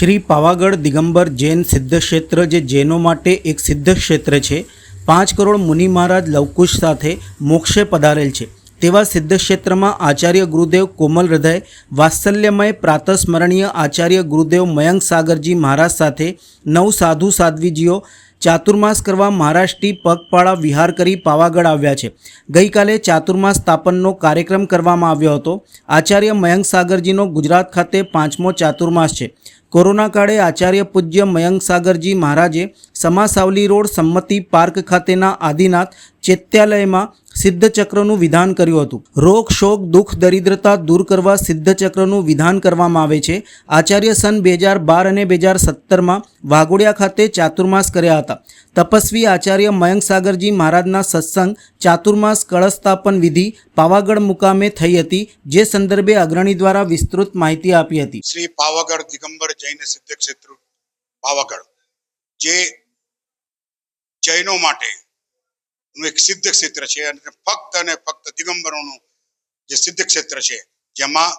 શ્રી પાવાગઢ દિગંબર જૈન સિદ્ધ ક્ષેત્ર જે જૈનો માટે એક સિદ્ધ ક્ષેત્ર છે, પાંચ કરોડ મુનિ મહારાજ લવકુશ સાથે મોક્ષે પધારેલ છે. તેવા સિદ્ધ ક્ષેત્રમાં આચાર્ય ગુરુદેવ કોમલ હૃદય, વાત્સલ્યમય પ્રાતસ્મરણીય આચાર્ય ગુરુદેવ મયંક સાગરજી મહારાજ સાથે નવ સાધુ સાધ્વીજીઓ ચાતુર્માસ કરવા મહારાષ્ટ્રી પગપાળા વિહાર કરી પાવાગઢ આવ્યા છે. ગઈકાલે ચાતુર્માસ સ્થાપનનો કાર્યક્રમ કરવામાં આવ્યો હતો. આચાર્ય મયંક સાગરજીનો ગુજરાત ખાતે પાંચમો ચાતુર્માસ છે. કોરોના કાળે આચાર્ય પૂજ્ય મયંક સાગરજી મહારાજે સમાસાવલી રોડ સંમતિ પાર્ક ખાતેના આદિનાથ ચૈત્યાલયમાં સિદ્ધચક્રનું વિધાન કર્યું હતું. રોગ, શોક, દુઃખ, દરિદ્રતા દૂર કરવા સિદ્ધ ચક્રનું વિધાન કરવામાં આવે છે. આચાર્ય સન બે હજાર બાર અને બે હજાર સત્તરમાં વાઘોડિયા ખાતે ચાતુર્માસ કર્યા હતા. તપસ્વી આચાર્ય મયંક સાગરજી મહારાજના સત્સંગ ચાતુર્માસ કળસ્થાપન વિધિ પાવાગઢ મુકામે થઈ હતી, જે સંદર્ભે અગ્રણી દ્વારા વિસ્તૃત માહિતી આપી હતી. શ્રી પાવાગઢ દિગંબર જૈન સિદ્ધ ક્ષેત્ર પાવાગઢ, જે જૈનો માટે નું એક સિદ્ધ ક્ષેત્ર છે અને ફક્ત અને ફક્ત દિગંબરોનું જે સિદ્ધ ક્ષેત્ર છે, જેમાં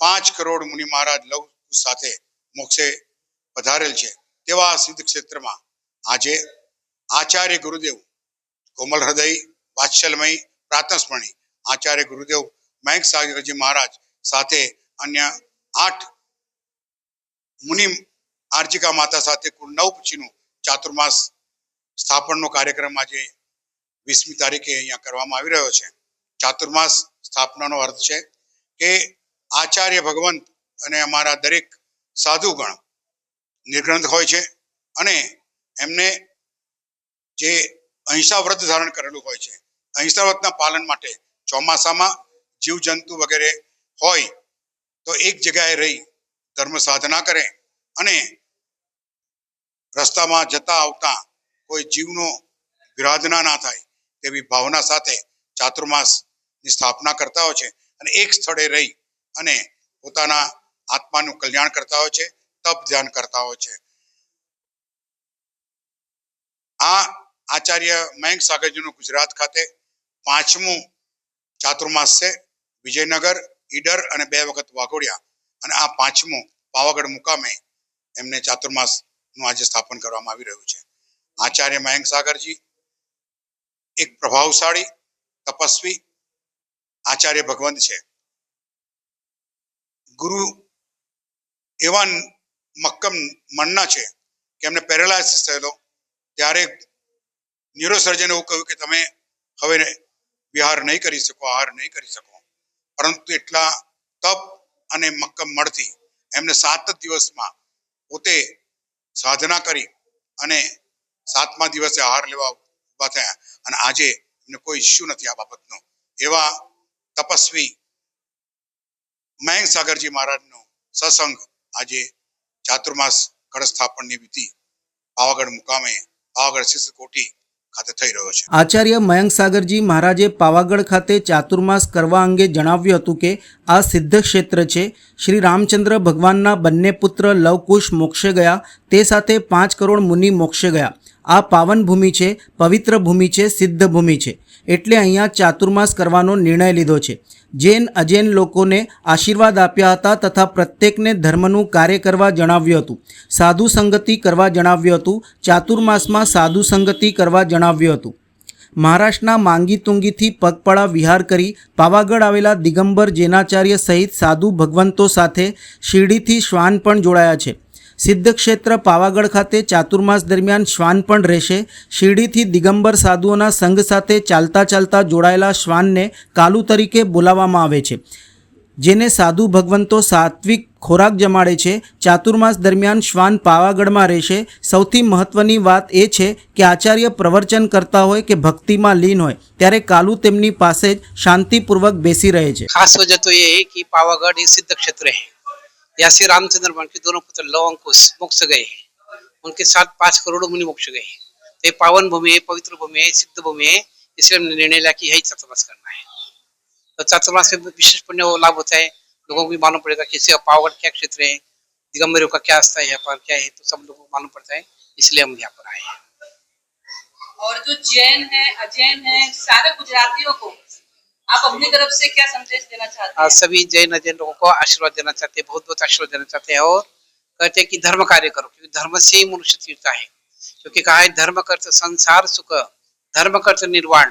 પાંચ કરોડ મુનિ મહારાજ લવ સાથે મોક્ષે પધારેલ છે, તેવા સિદ્ધ ક્ષેત્રમાં આજે આચાર્ય ગુરુદેવ કોમલ હૃદય વાત્સલમય પ્રાતસ્મરણી આચાર્ય ગુરુદેવ મયંક સાગરજી મહારાજ સાથે અન્ય આઠ મુનિ આર્જિકા માતા સાથે કુલ નવ પછીનું ચાતુર્માસ સ્થાપનનો કાર્યક્રમ આજે વીસમી તારીખે અહીંયા કરવામાં આવી રહ્યો છે. ચાતુર્માસ સ્થાપનાનો અર્થ છે કે આચાર્ય ભગવંત અને અમારા દરેક સાધુગણ નિર્ગ્રંથ હોય છે અને એમને જે અહિંસા વ્રત ધારણ કરેલું હોય છે અહિંસા વ્રતના પાલન માટે ચોમાસામાં જીવજંતુ વગેરે હોય તો એક જગ્યાએ રહી ધર્મ સાધના કરે અને રસ્તામાં જતા આવતા કોઈ જીવનો વિરાધના ના થાય તેવી ભાવના સાથે ચાતુર્માસની સ્થાપના કરતા હોય છે અને એક સ્થળે રહી અને પોતાના આત્માનું કલ્યાણ કરતા હોય છે, તપ ધ્યાન કરતા હોય છે. આ આચાર્ય મયંક સાગરજીનું ગુજરાત ખાતે પાંચમું ચાતુર્માસ છે, વિજયનગર, ઈડર અને બે વખત વાઘોડિયા. અને આ પાંચમું પાવાગઢ મુકામે એમને ચાતુર્માસનું આજે સ્થાપન કરવામાં આવી રહ્યું છે. આચાર્ય મયંક સાગરજી એક પ્રભાવશાળી, તપસ્વી આચાર્ય ભગવંત છે. ગુરુ એવા મક્કમ મનના છે કે એમને પેરેલાઇસિસ થયેલો. ત્યારે ન્યુરોસર્જને એવું કહ્યું કે તમે હવે વિહાર નહીં કરી શકો, આહાર નહીં કરી શકો. પરંતુ એટલા તપ અને મક્કમ મળતી એમને સાત દિવસમાં પોતે સાધના કરી અને સાતમા દિવસે આહાર લેવા ઊભા થયા. અને આજે એમને કોઈ ઇસ્યુ નથી આ બાબતનો. એવા તપસ્વી મયંક સાગરજી મહારાજનો સત્સંગ આજે ચાતુર્માસ કળ વિધિ પાવાગઢ મુકામે પાવાગઢ શિષ્ય કોટી થઈ રહ્યો છે. આચાર્ય મયંક સાગરજી મહારાજે પાવાગઢ ખાતે ચાતુર્માસ કરવા અંગે જણાવ્યું હતું કે આ સિદ્ધ ક્ષેત્ર છે. શ્રી રામચંદ્ર ભગવાનના બંને પુત્ર લવકુશ મોક્ષે ગયા. તે સાથે પાંચ કરોડ મુનિ મોક્ષે ગયા. આ પાવન ભૂમિ છે, પવિત્ર ભૂમિ છે, સિદ્ધ ભૂમિ છે. એટલે અહીંયા ચાતુર્માસ કરવાનો નિર્ણય લીધો છે. જૈન અજૈન લોકોને આશીર્વાદ આપ્યા હતા તથા પ્રત્યેકને ધર્મનું કાર્ય કરવા જણાવ્યું હતું. સાધુ સંગતિ કરવા જણાવ્યું હતું. ચાતુર્માસમાં સાધુ સંગતિ કરવા જણાવ્યું હતું. મહારાષ્ટ્રના માંગીતુંગીથી પગપાળા વિહાર કરી પાવાગઢ આવેલા દિગંબર જૈનાચાર્ય સહિત સાધુ ભગવંતો સાથે શિરડીથી શ્વાન પણ જોડાયા છે. સિદ્ધક્ષેત્ર પાવાગઢ ખાતે ચાતુર્માસ દરમિયાન શ્વાન પણ રહેશે. શિરડીથી દિગંબર સાધુઓના સંઘ સાથે ચાલતા ચાલતા જોડાયેલા શ્વાનને કાલુ તરીકે બોલાવવામાં આવે છે, જેને સાધુ ભગવંતો સાત્વિક ખોરાક જમાડે છે. ચાતુર્માસ દરમિયાન શ્વાન પાવાગઢમાં રહેશે. સૌથી મહત્ત્વની વાત એ છે કે આચાર્ય પ્રવચન કરતા હોય કે ભક્તિમાં લીન હોય, ત્યારે કાલુ તેમની પાસે જ શાંતિપૂર્વક બેસી રહે છે. ખાસ વજહ તો એ કે પાવાગઢ એ સિદ્ધ ક્ષેત્ર છે. यहाँ श्री रामचंद्र वन के दोनों पुत्र लव अंकुश मोक्ष गए हैं। उनके साथ पाँच करोड़ मुनि मोक्ष गए हैं। तो ये पावन भूमि है, पवित्र भूमि है, सिद्ध भूमि है, इसलिए हमने निर्णय लिया कि यही चातुर्मास करना है। तो चातुर्मास से विशेष पुण्य लाभ होता है। लोगों को भी मालूम पड़ेगा कि इससे पावागढ़ क्या क्षेत्र है दिगंबरों का क्या आस्था है यहाँ पर क्या है तो सब लोगों को मालूम पड़ता है, इसलिए हम यहाँ पर आए हैं। और जो जैन है, अजैन है, सारे गुजरातियों को आप अपनी तरफ़ से क्या संदेश देना चाहते हैं? सभी जैन अजैन लोगों को आशीर्वाद देना चाहते हैं, बहुत बहुत आशीर्वाद देना चाहते हैं और कहते हैं कि धर्म कार्य करो, क्योंकि धर्म से ही मनुष्य तीरता है। क्योंकि कहा है, धर्म करत संसार सुख, धर्म करत निर्वाण,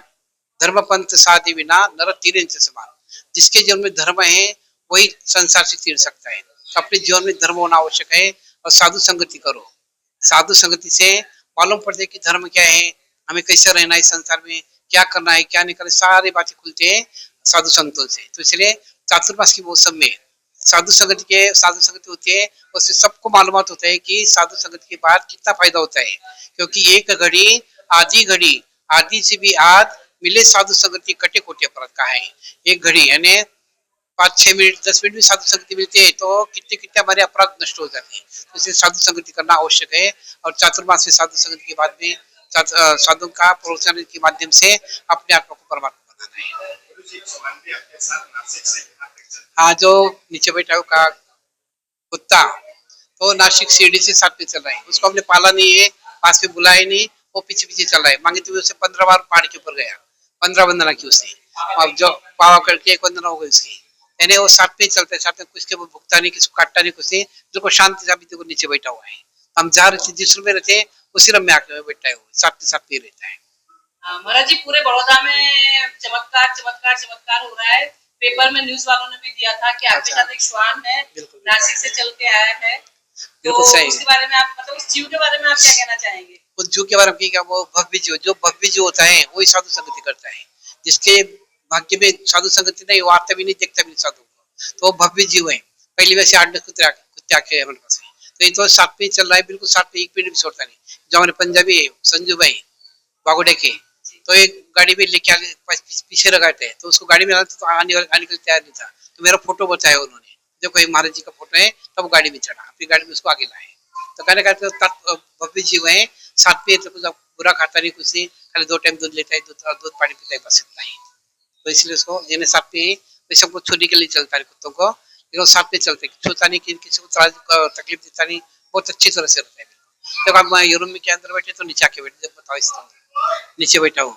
धर्म पंथ साधि बिना नर तीरे समान। जिसके जीवन में धर्म है, वही संसार से तीर सकता है। तो अपने जीवन में धर्म होना आवश्यक है और साधु संगति करो। साधु संगति से मालूम पड़ता है कि धर्म क्या है, हमें कैसे रहना है संसार में क्या करना है, क्या नहीं करना सारी बातें खुलते हैं साधु संतों से। तो इसलिए चातुर्मास के मौसम में साधु संगति के, साधु संगति होती है, उससे सबको मालूम होता है कि साधु संगति के बाद कितना फ़ायदा होता है। क्योंकि एक घड़ी, आधी घड़ी, आधी से भी आध मिले साधु संगति कटे कोटे अपराध का है। एक घड़ी, यानी पाँच, छह मिनट, दस मिनट भी साधु संगति मिलती है तो कितने कितने हमारे अपराध नष्ट हो जाते हैं। तो इसलिए साधु संगति करना आवश्यक है और चातुर्मास में साधु संगति के बाद में साधु का प्रवचन के माध्यम से अपने आत्मा को परमात्मा बनाना है। हाँ जो नीचे बैठा है का कुत्ता तो नासिक सीढ़ी से साथ में चल रहा है। उसको हमने पाला नहीं है, पास में बुलाया नहीं, वो पीछे पीछे चल रहा है। मांगे तो उसे पंद्रह बार पहाड़ के ऊपर गया, पंद्रह वंदना की उसने। अब जो पावा करके एक वंदना हो गई उसकी। यानी वो साथ में चलता है, साथ में कुछ के भुगता नहीं, किसी को काटता नहीं, कुछ नहीं, जो को शांति से अभी देखो नीचे बैठा हुआ है। हम जहाँ रहते जिस रूम में रहते हैं उसी रूम में आके बैठा है वो साथ में साथ ही रहता है। हाँ, महाराज जी पूरे बड़ौदा में चमत्कार चमत्कार चमत्कार हो रहा है। पेपर में न्यूज़ वालों ने भी दिया था कि आपके अच्छा। साथ एक श्वान है नासिक से चल के आया है। तो सही। उसके बारे में आप मतलब उस जीव के बारे में आप क्या कहना चाहेंगे? उस जीव के बारे में क्या वो भव्य जीव जो भव्य जीव होता है वही साधु संगति करता है। जिसके भाग्य में साधु संगति नहीं वो आता भी नहीं देखता भी नहीं साधु को। तो वो भव्य जीव है। पहली वैसे आठ दस कुत्ते कुत्ते आके हमारे पास है। तो ये तो में ही चल रहा है, बिल्कुल साथ में एक मिनट भी छोड़ता नहीं। जो हमारे पंजाबी है, संजू भाई बागोडे के तो एक गाड़ी में लेके आगे, पीछे- रखा थे तो उसको गाड़ी में तो आने आने के लिए तैयार नहीं था। तो मेरा फ़ोटो बताया उन्होंने देखो ये महाराज जी का फ़ोटो है, तब गाड़ी में चढ़ा अपनी गाड़ी में उसको आगे लाए। तो कहने का तो तत्- भव्य जीव है साथ में तो कुछ बुरा खाता नहीं, कुछ नहीं, खाली दो टाइम दूध लेता है, दूध दूध पानी पीता है, बस इतना ही। तो इसलिए उसको यानी साथ में सबको छोड़ने के लिए चलता है कुत्तों को लेकिन वो साथ में चलते हैं छूता नहीं कि किसी को त्रास- तकलीफ देता नहीं बहुत अच्छी तरह से रहता है जब आप यूरोप में के अंदर बैठे तो नीचे आके बैठे जब बताओ इस तरह नीचे बैठा हूँ